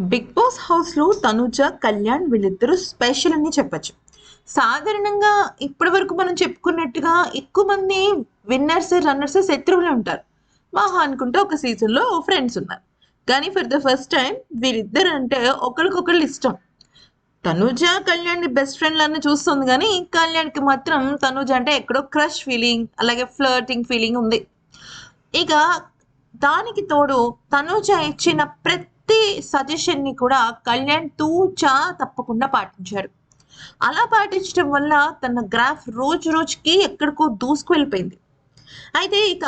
Big boss హౌస్లో తనుజ కళ్యాణ్ వీళ్ళిద్దరూ special అని చెప్పచ్చు. సాధారణంగా ఇప్పటి వరకు మనం చెప్పుకున్నట్టుగా ఎక్కువ మంది విన్నర్స్ రన్నర్స్ శత్రువులు ఉంటారు. మహా అనుకుంటే ఒక సీజన్లో ఫ్రెండ్స్ ఉన్నారు. కానీ ఫర్ ద ఫస్ట్ టైం వీరిద్దరు అంటే ఒకరికొకళ్ళు ఇష్టం. తనుజ కళ్యాణ్ బెస్ట్ ఫ్రెండ్ అని చూస్తుంది కానీ కళ్యాణ్కి మాత్రం తనుజ అంటే ఎక్కడో క్రష్ ఫీలింగ్ అలాగే ఫ్లర్టింగ్ ఫీలింగ్ ఉంది. ఇక దానికి తోడు తనుజ ఇచ్చిన ప్రతి ప్రతి సజెషన్ని కూడా కళ్యాణ్ తూచా తప్పకుండా పాటించాడు అలా పాటించడం వల్ల తన గ్రాఫ్ రోజు రోజుకి ఎక్కడికో దూసుకు వెళ్ళిపోయింది. అయితే ఇక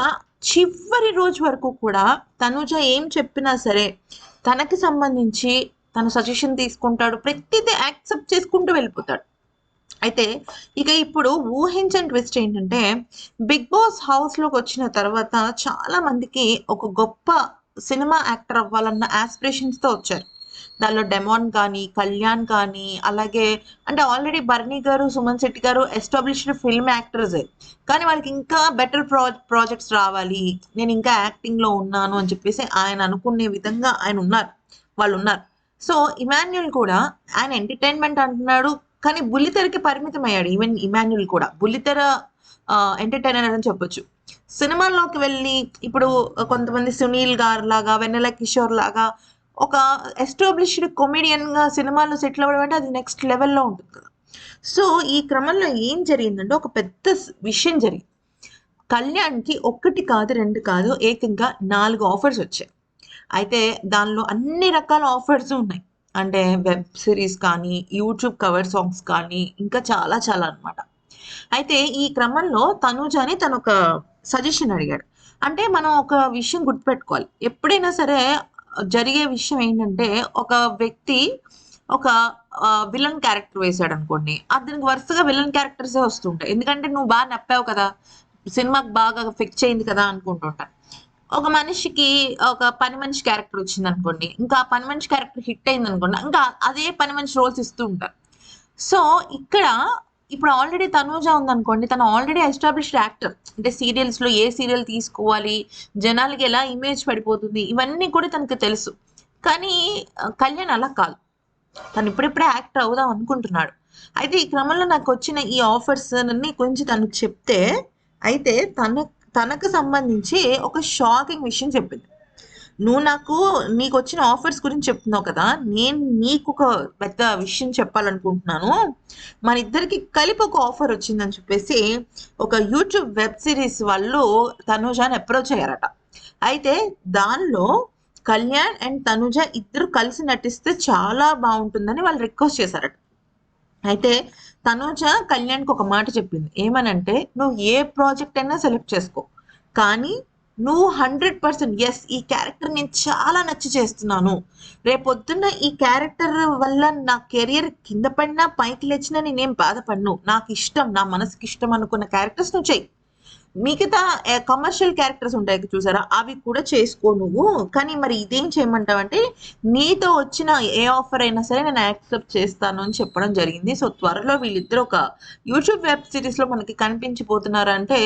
చివరి రోజు వరకు కూడా తనుజ ఏం చెప్పినా సరే తనకి సంబంధించి తన సజెషన్ తీసుకుంటాడు ప్రతిదీ యాక్సెప్ట్ చేసుకుంటూ వెళ్ళిపోతాడు. అయితే ఇక ఇప్పుడు ఊహించని ట్విస్ట్ ఏంటంటే బిగ్ బాస్ హౌస్లోకి వచ్చిన తర్వాత చాలా మందికి ఒక గొప్ప సినిమా యాక్టర్ అవ్వాలన్న ఆస్పిరేషన్స్తో వచ్చారు. దానిలో డెమాన్ కానీ కళ్యాణ్ కానీ అలాగే అంటే ఆల్రెడీ బర్నీ గారు సుమన్ శెట్టి గారు ఎస్టాబ్లిష్డ్ ఫిల్మ్ యాక్టర్సే కానీ వాళ్ళకి ఇంకా బెటర్ ప్రా ప్రాజెక్ట్స్ రావాలి. నేను ఇంకా యాక్టింగ్లో ఉన్నాను అని చెప్పేసి ఆయన అనుకునే విధంగా ఆయన ఉన్నారు. వాళ్ళు ఉన్నారు. సో ఇమాన్యుల్ కూడా ఆయన ఎంటర్టైన్మెంట్ అంటున్నాడు కానీ బుల్లితెరకి పరిమితం అయ్యాడు ఈవెన్ ఇమాన్యుల్ కూడా. బుల్లితెర ఎంటర్టైనర్ అని చెప్పొచ్చు. సినిమాల్లోకి వెళ్ళి ఇప్పుడు కొంతమంది సునీల్ గారు లాగా వెన్నెల కిషోర్ లాగా ఒక ఎస్టాబ్లిష్డ్ కొమెడియన్గా సినిమాల్లో సెటిల్ అవ్వడం అంటే అది నెక్స్ట్ లెవెల్లో ఉంటుంది కదా. సో ఈ క్రమంలో ఏం జరిగిందంటే ఒక పెద్ద విషయం జరిగింది. కళ్యాణ్కి ఒక్కటి కాదు రెండు కాదు ఏకంగా నాలుగు ఆఫర్స్ వచ్చాయి. అయితే దానిలో అన్ని రకాల ఆఫర్స్ ఉన్నాయి. అంటే వెబ్ సిరీస్ కానీ యూట్యూబ్ కవర్ సాంగ్స్ కానీ ఇంకా చాలా చాలా అన్నమాట. అయితే ఈ క్రమంలో తనూజాని తను ఒక సజెషన్ అడిగాడు. అంటే మనం ఒక విషయం గుర్తుపెట్టుకోవాలి. ఎప్పుడైనా సరే జరిగే విషయం ఏంటంటే ఒక వ్యక్తి ఒక విలన్ క్యారెక్టర్ వేశాడు అనుకోండి అతనికి వరుసగా విలన్ క్యారెక్టర్సే వస్తుంటాయి ఎందుకంటే నువ్వు బాగా నప్పావు కదా సినిమాకి బాగా ఫిక్స్ అయింది కదా అనుకుంటుంటా ఒక మనిషికి ఒక పని మనిషి క్యారెక్టర్ వచ్చింది అనుకోండి ఇంకా పని మనిషి క్యారెక్టర్ హిట్ అయింది అనుకోండి ఇంకా అదే పని మనిషి రోల్స్ ఇస్తూ ఉంటారు సో ఇక్కడ ఇప్పుడు ఆల్రెడీ తనూజ ఉందనుకోండి తను ఆల్రెడీ ఎస్టాబ్లిష్డ్ యాక్టర్ అంటే సీరియల్స్లో ఏ సీరియల్ తీసుకోవాలి జనాలకి ఎలా ఇమేజ్ పడిపోతుంది ఇవన్నీ కూడా తనకు తెలుసు. కానీ కళ్యాణ్ అలా కాదు. తను ఇప్పుడిప్పుడే యాక్టర్ అవుదాం అనుకుంటున్నాడు. అయితే ఈ క్రమంలో నాకు వచ్చిన ఈ ఆఫర్స్ అన్ని కొంచెం తనకు చెప్తే అయితే తన తనకు సంబంధించి ఒక షాకింగ్ విషయం చెప్పింది. నువ్వు నాకు నీకు వచ్చిన ఆఫర్స్ గురించి చెప్తున్నావు కదా నేను నీకు ఒక పెద్ద విషయం చెప్పాలనుకుంటున్నాను. మన ఇద్దరికి కలిపి ఒక ఆఫర్ వచ్చిందని చెప్పేసి ఒక యూట్యూబ్ వెబ్ సిరీస్ వాళ్ళు తనుజాని అప్రోచ్ అయ్యారట అయితే దానిలో కళ్యాణ్ అండ్ తనుజ ఇద్దరు కలిసి నటిస్తే చాలా బాగుంటుందని వాళ్ళు రిక్వెస్ట్ చేశారట. అయితే తనుజ కళ్యాణ్కి ఒక మాట చెప్పింది. ఏమనంటే నువ్వు ఏ ప్రాజెక్ట్ అయినా సెలెక్ట్ చేసుకో. కానీ నువ్వు హండ్రెడ్ పర్సెంట్. ఎస్ ఈ క్యారెక్టర్ నేను చాలా నచ్చి చేస్తున్నాను. రేపొద్దున్న ఈ క్యారెక్టర్ వల్ల నా కెరియర్ కింద పడినా పైకి లేచినా నేనేం బాధపడను. నాకు ఇష్టం నా మనసుకి ఇష్టం అనుకున్న క్యారెక్టర్స్ నువ్వు చెయ్యి. మిగతా కమర్షియల్ క్యారెక్టర్స్ ఉంటాయి చూసారా? అవి కూడా చేసుకో నువ్వు. కానీ మరి ఇదేం చేయమంటావంటే నీతో వచ్చిన ఏ ఆఫర్ అయినా సరే నేను యాక్సెప్ట్ చేస్తాను అని చెప్పడం జరిగింది. సో త్వరలో వీళ్ళిద్దరు ఒక యూట్యూబ్ వెబ్ సిరీస్లో మనకి కనిపించిపోతున్నారు అంటే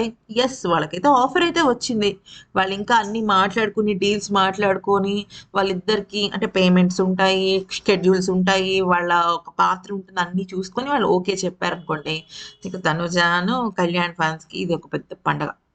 ఎస్ వాళ్ళకైతే ఆఫర్ అయితే వచ్చింది. వాళ్ళు ఇంకా అన్ని మాట్లాడుకుని డీల్స్ మాట్లాడుకొని వాళ్ళిద్దరికి అంటే పేమెంట్స్ ఉంటాయి షెడ్యూల్స్ ఉంటాయి వాళ్ళ ఒక పాత్ర ఉంటుంది అన్ని చూసుకొని వాళ్ళు ఓకే చెప్పారనుకోండి. ఇక తనుజాను కళ్యాణ్ ఫ్యాన్స్కి ఇది ఒక పెద్ద だが。